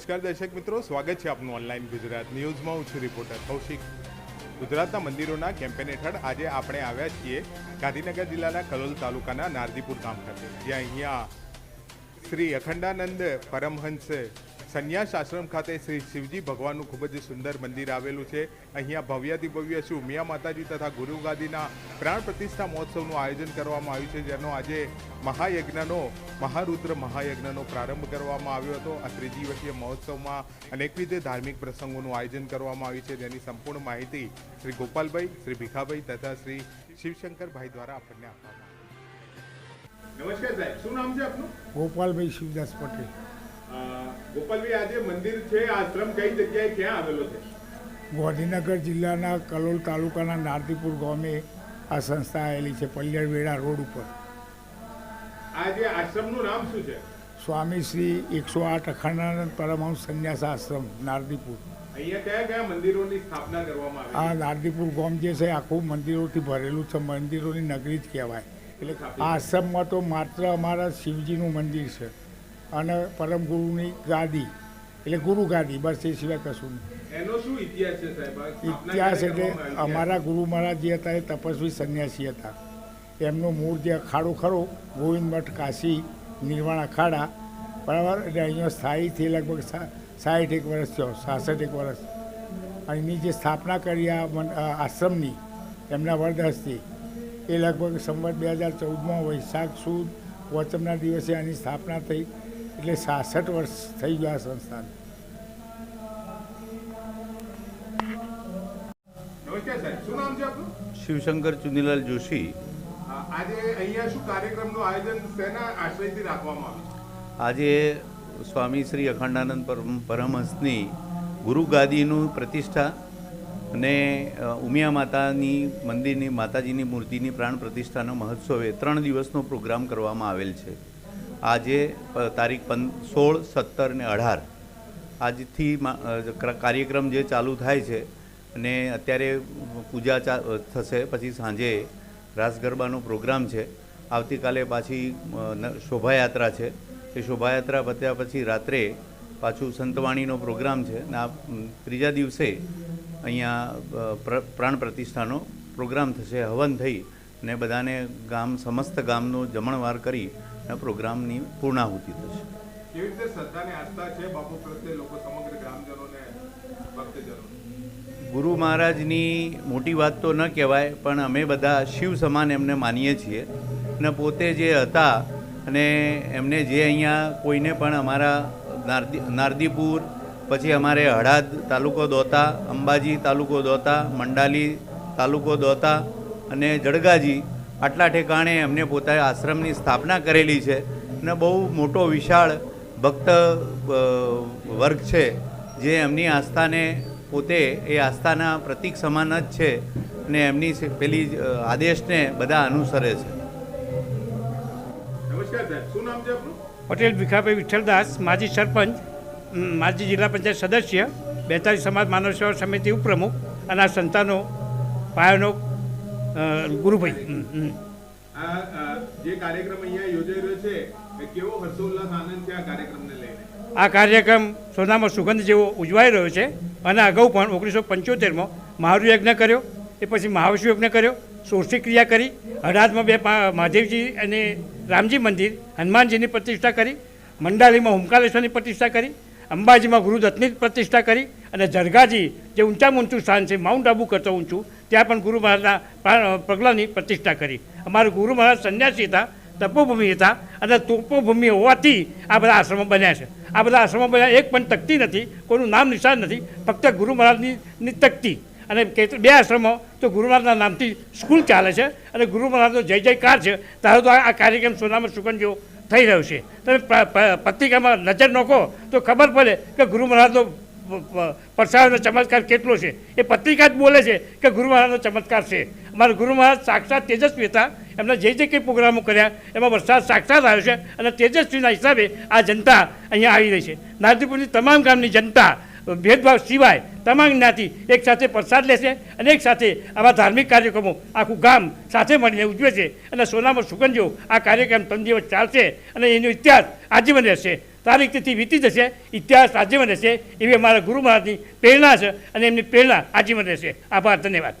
નમસ્કાર દર્શક મિત્રો, સ્વાગત છે આપનું ઓનલાઈન ગુજરાત ન્યૂઝમાં. હું છું રિપોર્ટર કૌશિક. ગુજરાતના મંદિરોના કેમ્પેન હેઠળ આજે આપણે આવ્યા છીએ ગાંધીનગર જિલ્લાના કલોલ તાલુકાના નારદીપુર ગામ ખાતે. જ્યાં અહીંયા શ્રી અખંડાનંદ પરમહંસ સંન્યાસ આશ્રમ ખાતે શ્રી શિવજી ભગવાનનું ખૂબ જ સુંદર મંદિર આવેલું છે. અહીંયા ભવ્યાથી ભવ્ય શું? મિયા માતાજી તથા ગુરુ ગાદીના પ્રાણ પ્રતિષ્ઠા મહોત્સવનું આયોજન કરવામાં આવ્યું છે, જેનો આજે મહાયજ્ઞનો, મહારુદ્ર મહાયજ્ઞનો પ્રારંભ કરવામાં આવ્યો હતો. આ ત્રિદિવસીય મહોત્સવમાં અનેકવિધ ધાર્મિક પ્રસંગોનું આયોજન કરવામાં આવ્યું છે. જેની સંપૂર્ણ માહિતી શ્રી ગોપાલભાઈ, શ્રી ભીખાભાઈ તથા શ્રી શિવશંકરભાઈ દ્વારા આપણને આપવામાં નમસ્કાર સાહેબ, શું નામ છે આપનું? ગોપાલભાઈ શિવદાસ પટેલ. ગોપાલભાઈ આજે મંદિર છે આશ્રમ કઈ જગ્યાએ ક્યાં આવેલો છે? ગાંધીનગર જિલ્લાના કલોલ તાલુકાના નારદીપુર ગામે આ સંસ્થા આવેલી છે પલ્યડવેડા રોડ ઉપર. આજે આશ્રમનું નામ શું છે? સ્વામી શ્રી એકસો આઠ અખંડાનંદ પરમહંસ સંન્યાસ આશ્રમ નારદીપુર. અહીંયા કયા કયા મંદિરોની સ્થાપના કરવામાં આ નારદીપુર ગામ જે છે આખું મંદિરોથી ભરેલું છે મંદિરોની નગરી જ કહેવાય. એટલે આશ્રમમાં તો માત્ર અમારા શિવજીનું મંદિર છે. અને પરમ ગુરુની ગાદી એટલે ગુરુ ગાદી બસ એ સિવાય કશું નહીં. ઇતિહાસ એટલે અમારા ગુરુ મહારાજ જે હતા એ તપસ્વી સંન્યાસી હતા. એમનું મૂળ જે અખાડો ખરો ગોવિંદ મઠ કાશી નિર્વાણ અખાડા બરાબર? એટલે અહીંયા સ્થાયીથી લગભગ સાઠ એક વર્ષ થયો સાસઠ એક વર્ષ. અહીંની જે સ્થાપના કરી આ આશ્રમની એમના વરદહસ્તી એ લગભગ સંવત બે હજાર ચૌદમાં વૈશાખ સુદ વચમના દિવસે આની સ્થાપના થઈ. એટલે સાસઠ વર્ષ થઈ ગયા સંસ્થાને. શિવશંકર ચુનીલાલ જોશી. આજે અહીંયા શું કાર્યક્રમનું આયોજન શેના આશ્રયથી રાખવામાં આવ્યું આજે સ્વામી શ્રી અખંડાનંદ પરમહંસની ગુરુ ગાદીનું પ્રતિષ્ઠા અને ઉમિયા માતાની મંદિરની માતાજીની મૂર્તિની પ્રાણ પ્રતિષ્ઠાનો મહોત્સવે ત્રણ દિવસનો પ્રોગ્રામ કરવામાં આવેલ છે. આજે તારીખ સોળ, સત્તર ને અઢાર. આજથી કાર્યક્રમ જે ચાલુ થાય છે, અને અત્યારે પૂજા થશે, પછી સાંજે રાસ ગરબાનો પ્રોગ્રામ છે. આવતીકાલે પાછી શોભાયાત્રા છે. એ શોભાયાત્રા પત્યા પછી રાત્રે પાછું સંતવાણીનો પ્રોગ્રામ છે. અને આ ત્રીજા દિવસે અહીંયા પ્ર- પ્રાણ પ્રતિષ્ઠાનો પ્રોગ્રામ થશે. હવન થઈ અને બધાને ગામ, સમસ્ત ગામનો જમણવાર કરી પ્રોગ્રામની પૂર્ણાહુતિ થશે. કેવી રીતે શ્રદ્ધા આસ્થા છે બાપુ પ્રત્યે લોકો સમગ્ર ગ્રામજનોને ભક્તજનો? ગુરુ મહારાજની મોટી વાત તો ન કહેવાય પણ અમે બધા શિવ સમાન એમને માનીએ છીએ. અને પોતે જે હતા અને એમને જે અહીંયા કોઈને પણ અમારા નારદી નારદીપુર પછી અમારે હળાદ તાલુકો દોતા અંબાજી તાલુકો દોતા મંડાલી તાલુકો દોતા અને જળગાજી આટલા ઠેકાણે એમને પોતા આશ્રમની સ્થાપના કરેલી છે અને બહુ મોટો વિશાળ ભક્ત વર્ગ છે જે એમની આસ્થાને પોતે એ આસ્થાના પ્રતીક સમાન જ છે અને એમની પેલી આદેશને બધા અનુસરે છે. નમસ્કાર સાહેબ શું નામ છે આપનું? પટેલ ભીખાભાઈ વિઠ્ઠલદાસ માજી સરપંચ માજી જિલ્લા પંચાયત સદસ્ય બેતાલીસ સમાજ માનવ સેવા સમિતિ ઉપપ્રમુખ અને આ સંતાનો પાયાનો ગુરુભાઈ. આ જે કાર્યક્રમ અહીંયા યોજાઈ રહ્યો છે કેવો હર્ષોલ્લાસ આનંદ છે આ કાર્યક્રમને લઈને આ કાર્યક્રમ સોનામાં સુગંધ જેવો ઉજવાઈ રહ્યો છે અને અગાઉ પણ ઓગણીસો પંચોતેરમાં મહારુ યજ્ઞ કર્યો એ પછી મહાવિષ્ણુ યજ્ઞ કર્યો સોરસી ક્રિયા કરી હળાદમાં બે મહાદેવજી અને રામજી મંદિર હનુમાનજીની પ્રતિષ્ઠા કરી મંડાલીમાં હુમકાલેશ્વરની પ્રતિષ્ઠા કરી અંબાજીમાં ગુરુદત્તની પ્રતિષ્ઠા કરી અને જરગાજી જે ઊંચામાં ઊંચું સ્થાન છે માઉન્ટ આબુ કરતાં ઊંચું ત્યાં પણ ગુરુ મહારાજના પ્રગલાની પ્રતિષ્ઠા કરી. અમારા ગુરુ મહારાજ સંન્યાસી હતા, તપોભૂમિ હતા અને તપોભૂમિ હોવાથી આ બધા આશ્રમો બન્યા છે. આ બધા આશ્રમો બન્યા, એક પણ તકતી નથી, કોઈનું નામ નિશાન નથી, ફક્ત ગુરુ મહારાજની તકતી. અને બે આશ્રમો, તો ગુરુ મહારાજના નામથી સ્કૂલ ચાલે છે અને ગુરુ મહારાજનો જય જયકાર છે. તારો તો આ કાર્યક્રમ સોનામાં સુકન જેવો થઈ રહ્યો છે. તમે પત્રિકામાં નજર નોખો, તો ખબર પડે કે ગુરુ મહારાજનો પરસાવનો ચમત્કાર કેટલો છે? એ પત્રિકા જ બોલે છે કે ગુરુ મહારાજનો ચમત્કાર છે. અમારા ગુરુ મહારાજ સાક્ષાત તેજસ્વી હતા. એમણે જે જે કંઈ પ્રોગ્રામો કર્યા, એમાં વરસાદ સાક્ષાત આવ્યો છે અને તેજસ્વીના હિસાબે આ જનતા અહીંયા આવી રહી છે. નારદીપુરની તમામ ગામની જનતા ભેદભાવ સિવાય તમામ જ્ઞાતિ એક સાથે પ્રસાદ લેશે અને એક સાથે આવા ધાર્મિક કાર્યક્રમો આખું ગામ સાથે મળીને ઉજવે છે. અને સોનામાં સુગંધ આ કાર્યક્રમ ત્રણ દિવસ ચાલશે અને એનો ઇતિહાસ આજીવન રહેશે. તારીખ તેથી વીતી જશે, ઇતિહાસ આજીવન રહેશે, એવી અમારા ગુરુ મહારાજની પ્રેરણા છે અને એમની પ્રેરણા આજીવન રહેશે. આભાર, ધન્યવાદ.